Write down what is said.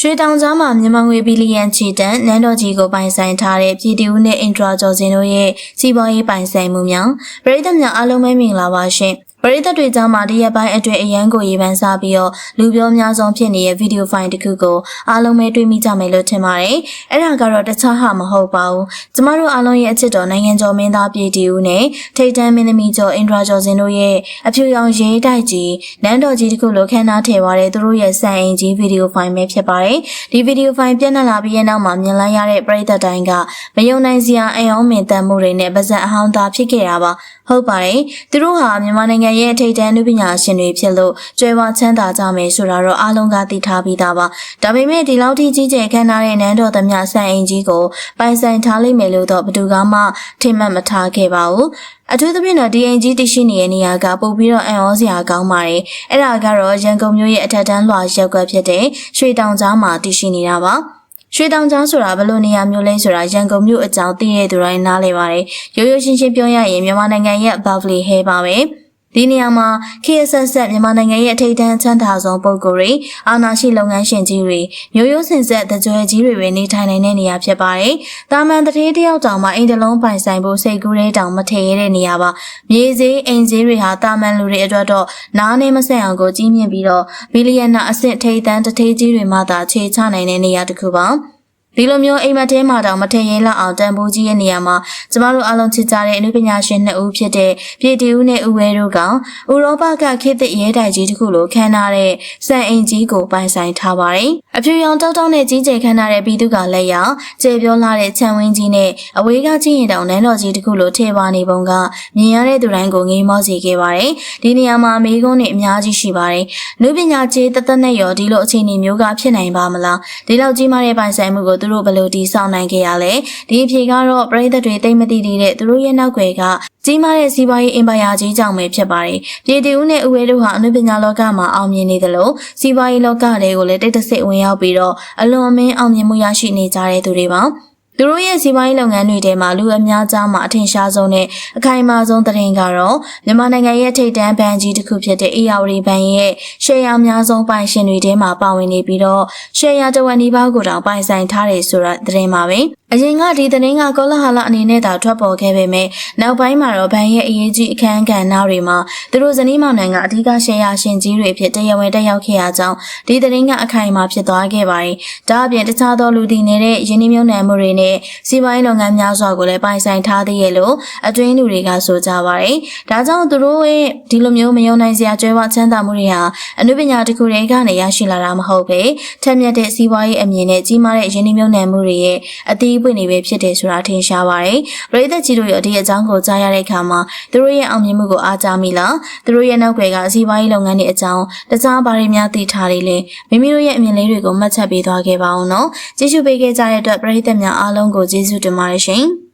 ရွှေတောင်ကြားမှာမြန်မာငွေဘီလီယံချီတန်နန်းတော်ကြီးကိုပိုင်ဆိုင်ထားတဲ့ပြည်သူ့နဲ့အင်ဒရာကျော်စင်တို့ရဲ့စီးပွားရေးပိုင်ဆိုင်မှုများပရိသတ်များအားလုံးပဲမင်္ဂလာပါရှင် ပရိသတ်တွေကြားမှာဒီရက်ပိုင်းအတွင်းအရန်ကိုရေပန်းစားပြီးတော့လူပြောများဆုံးဖြစ်နေတဲ့ဗီဒီယိုဖိုင်တစ်ခုကိုအားလုံးပဲတွေ့မိကြမယ်လို့ထင်ပါတယ်။အဲ့ဒါကတော့တခြားဟာမဟုတ်ပါဘူး။ကျမတို့အားလုံးရဲ့အချစ်တော်နိုင်ငံကျော်မင်းသားပြည်တီဦးနဲ့ထိတ်တန်းမင်းသမီးကျော်အင်ဒရာကျော်စင်တို့ရဲ့အဖြူရောင်ရေးတိုက်ကြီးနန်းတော်ကြီးတစ်ခုလိုခမ်းနားထည့်သွားတဲ့သူတို့ရဲ့စံအိမ်ကြီးဗီဒီယိုဖိုင်ပဲဖြစ်ပါတယ်။ဒီဗီဒီယိုဖိုင်ပြန့်နှံ့လာပြီးရဲ့နောက်မှာမြင်လိုက်ရတဲ့ပရိသတ်တိုင်းကမယုံနိုင်စရာအံ့ဩမင်တန်မှုတွေနဲ့ပါဇက်အဟောင်းသားဖြစ်ခဲ့တာပါ။ဟုတ်ပါတယ်။သူတို့ဟာမြန်မာနိုင်ငံရဲ့ထိတ်တန်းနုပညာရှင်တွေဖြစ်လို့ကျွဲဝချမ်းသာကြမယ်ဆိုတာတော့အားလုံးကသိထားပြီးသားပါ။ဒါပေမဲ့ဒီလောက်ထိကြီးကျယ်ခမ်းနားတဲ့နန်းတော်သမျှစံအိမ်ကြီးကိုပိုင်ဆိုင်ထားလိမ့်မယ်လို့တော့ဘယ်သူမှထင်မှတ်မထားခဲ့ပါဘူး။အထူးသဖြင့်တော့ဒီအိမ်ကြီးတရှိနေတဲ့နေရာကပို့ပြီးတော့အံ့ဩစရာကောင်းပါတယ်။အဲ့ဒါကတော့ရန်ကုန်မြို့ရဲ့အထက်တန်းလွှာရပ်ကွက်ဖြစ်တဲ့ရွှေတောင်ကြားမှာတည်ရှိနေတာပါ။ရွှေတောင်ကျောင်းဆိုတာဘယ်လိုနေရာမျိုးလဲဆိုတာရန်ကုန်မြို့အကြောင်းသိရတဲ့သူတိုင်းနားလည်ပါတယ်။ရိုးရိုးရှင်းရှင်းပြောရရင်မြန်မာနိုင်ငံရဲ့ Beverly Hill ပါပဲ။ ဒီနေရာမှာ KSS မြန်မာနိုင်ငံရဲ့အထိပ်တန်းချမ်းသာဆုံးပုဂ္ဂိုလ်တွေအာဏာရှိလုပ်ငန်းရှင်ကြီးတွေမျိုးရိုးစင်ဆက်တကြွယ်ကြီးတွေပဲနေထိုင်နိုင်တဲ့နေရာဖြစ်ပါတယ်။တာမန်တထေးတယောက်တောင်မှအိမ်တလုံးပိုင်ဆိုင်ဖို့စိတ်ကူးတဲ့တောင်မထည့်ရတဲ့နေရာပါ။မြေစည်းအိမ်စည်းတွေဟာတာမန်လူတွေအတွက်တော့နားနေမဆက်အောင်ကိုကြီးမြင့်ပြီးတော့ဘီလီယံနာအဆင့်ထိပ်တန်းတထေးကြီးတွေမှသာခြေချနိုင်တဲ့နေရာတစ်ခုပါ။ ဒီလိုမျိုးအိမ်မက်ထဲမှာတောင်မထင်ရင်လောက်အောင်တန်ဖိုးကြီးရဲ့နေရာမှာကျမတို့အားလုံးချစ်ကြတဲ့အနုပညာရှင်နှစ်ဦးဖြစ်တဲ့ပြည်တီဦးနဲ့ဦးဝဲတို့ကဥရောပကခေတ်သစ်ရဲတိုင်ကြီးတစ်ခုလိုခမ်းနားတဲ့စံအိမ်ကြီးကိုပိုင်ဆိုင်ထားပါတယ်။အဖြူရောင်တောက်တောက်နဲ့ကြီးကျယ်ခမ်းနားတဲ့ပြည်သူကလက်ရကျေပြောလာတဲ့ခြံဝင်းကြီးနဲ့အဝေးကချင်းရင်တောင်နန်းတော်ကြီးတစ်ခုလိုထည့်ပါနေပုံကမြင်ရတဲ့သူတိုင်းကိုငေးမောစေခဲ့ပါတယ်။ဒီနေရာမှာမိကုန်းနဲ့အများကြီးရှိပါတယ်။လူပညာကြီးတသက်နဲ့ရောဒီလိုအခြေအနေမျိုးကဖြစ်နိုင်ပါမလား။ဒီလောက်ကြီးမားတဲ့ပိုင်ဆိုင်မှုကိုသူတို့ဘယ်လိုတည်ဆောက်နိုင်ခဲ့ရလဲဒီအဖြေကတော့ပရိသတ်တွေသိမသိသေးတဲ့သူတို့ရဲ့နောက်ွယ်ကကြီးမားတဲ့စီးပွားရေးအင်ပါယာကြီးကြောင့်ပဲဖြစ်ပါတယ်ပြည်သူနဲ့ဦးဝဲတို့ဟာအနုပညာလောကမှာအောင်မြင်နေသလိုစီးပွားရေးလောကတွေကိုလည်းတိတ်တဆိတ်ဝင်ရောက်ပြီးတော့အလွန်အမင်းအောင်မြင်မှုရရှိနေကြတဲ့သူတွေပါ သူတို့ရဲ့စီးပွားရေးလုပ်ငန်းတွေထဲမှာလူအများကြားမှာအထင်ရှားဆုံးနဲ့အခိုင်အမာဆုံးသတင်းကတော့မြန်မာနိုင်ငံရဲ့ထိပ်တန်းဘဏ်ကြီးတစ်ခုဖြစ်တဲ့ ARD ဘဏ်ရဲ့ရှယ်ယာအများဆုံးပိုင်ရှင်တွေထဲမှာပါဝင်နေပြီးတော့ရှယ်ယာတဝက်နီးပါးကိုတောင်ပိုင်ဆိုင်ထားတယ်ဆိုတာသတင်းပါပဲ။အရင်ကဒီသတင်းကကောလဟာလအနေနဲ့သာထွက်ပေါ်ခဲ့ပေမဲ့နောက်ပိုင်းမှာတော့ဘဏ်ရဲ့အရေးကြီးအခန်းကဏ္ဍတွေမှာသူတို့ဇနီးမောင်နှံကအဓိကရှယ်ယာရှင်ကြီးတွေဖြစ်တရားဝင်တက်ရောက်ခဲ့ရကြောင်းဒီသတင်းကအခိုင်အမာဖြစ်သွားခဲ့ပါတယ်။ဒါအပြင်တခြားသောလူတည်နေတဲ့ယင်းနှမြုံနယ်မှုတွေနဲ့စီးပွားရေးလုပ်ငန်းများစွာကိုလည်းပိုင်ဆိုင်ထားသေးရဲ့လို့အတွင်းလူတွေကဆိုကြပါတယ်။ဒါကြောင့်သူတို့ရဲ့ဒီလိုမျိုးမယုံနိုင်စရာကျွဲဝချမ်းသာမှုတွေဟာအနုပညာတစ်ခုတည်းကနေရရှိလာတာမဟုတ်ပဲထက်မြက်တဲ့စီးပွားရေးအမြင်နဲ့ကြီးမားတဲ့ယင်းနှမြုံနယ်မှုတွေရဲ့အသီးပွင့်နေပဲဖြစ်တယ်ဆိုတာထင်ရှားပါတယ်။ပရိသတ်ကြီးတို့ရဲ့ဒီအကြောင်းကိုကြားရတဲ့အခါမှာသူတို့ရဲ့အောင်မြင်မှုကိုအားကြမိလား။သူတို့ရဲ့နောက်ွယ်ကစီးပွားရေးလုပ်ငန်းတွေအကြောင်းတခြားဘာတွေများသိထားတွေလဲ။မိမိတို့ရဲ့အမြင်လေးတွေကိုမှတ်ချက်ပေးသွားခဲ့ပါအောင်နော်။ကျေးဇူးပေးခဲ့ကြတဲ့အတွက်ပရိသတ်များအားလုံးကိုကျေးဇူးတင်ပါတယ်ရှင်။